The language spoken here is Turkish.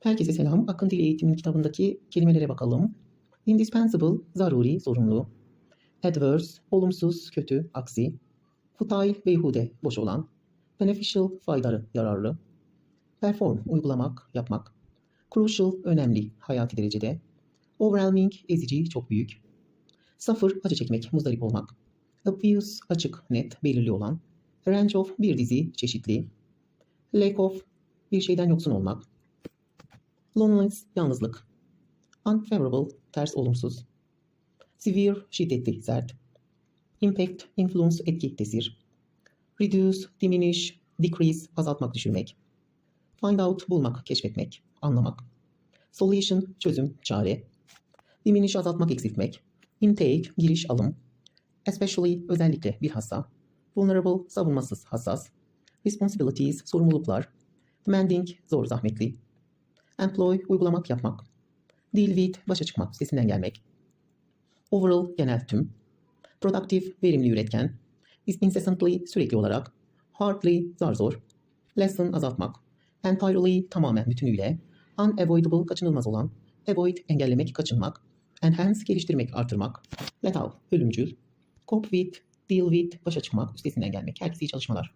Herkese selam. Akın Dil Eğitimi'nin kitabındaki kelimelere bakalım. Indispensable, zaruri, zorunlu. Adverse, olumsuz, kötü, aksi. Futile, beyhude, boş olan. Beneficial, faydalı, yararlı. Perform, uygulamak, yapmak. Crucial, önemli, hayati derecede. Overwhelming, ezici, çok büyük. Suffer, acı çekmek, muzdarip olmak. Obvious, açık, net, belirli olan. Range of, bir dizi, çeşitli. Lack of, bir şeyden yoksun olmak. Loneliness, yalnızlık. Unfavorable, ters olumsuz. Severe, şiddetli, sert. Impact, influence, etki, tesir. Reduce, diminish, decrease, azaltmak, düşürmek. Find out, bulmak, keşfetmek, anlamak. Solution, çözüm, çare. Diminish, azaltmak, eksiltmek. Intake, giriş, alım. Especially, özellikle, bilhassa. Vulnerable, savunmasız, hassas. Responsibilities, sorumluluklar. Demanding, zor, zahmetli. Employ, uygulamak, yapmak. Deal with, başa çıkmak, üstesinden gelmek. Overall, genel tüm. Productive, verimli, üretken. Incessantly, sürekli olarak. Hardly, zar zor. Lessen, azaltmak. Entirely, tamamen, bütünüyle. Unavoidable, kaçınılmaz olan. Avoid, engellemek, kaçınmak. Enhance, geliştirmek, artırmak. Lethal, ölümcül. Cope with, deal with, başa çıkmak, üstesinden gelmek. Herkese iyi çalışmalar.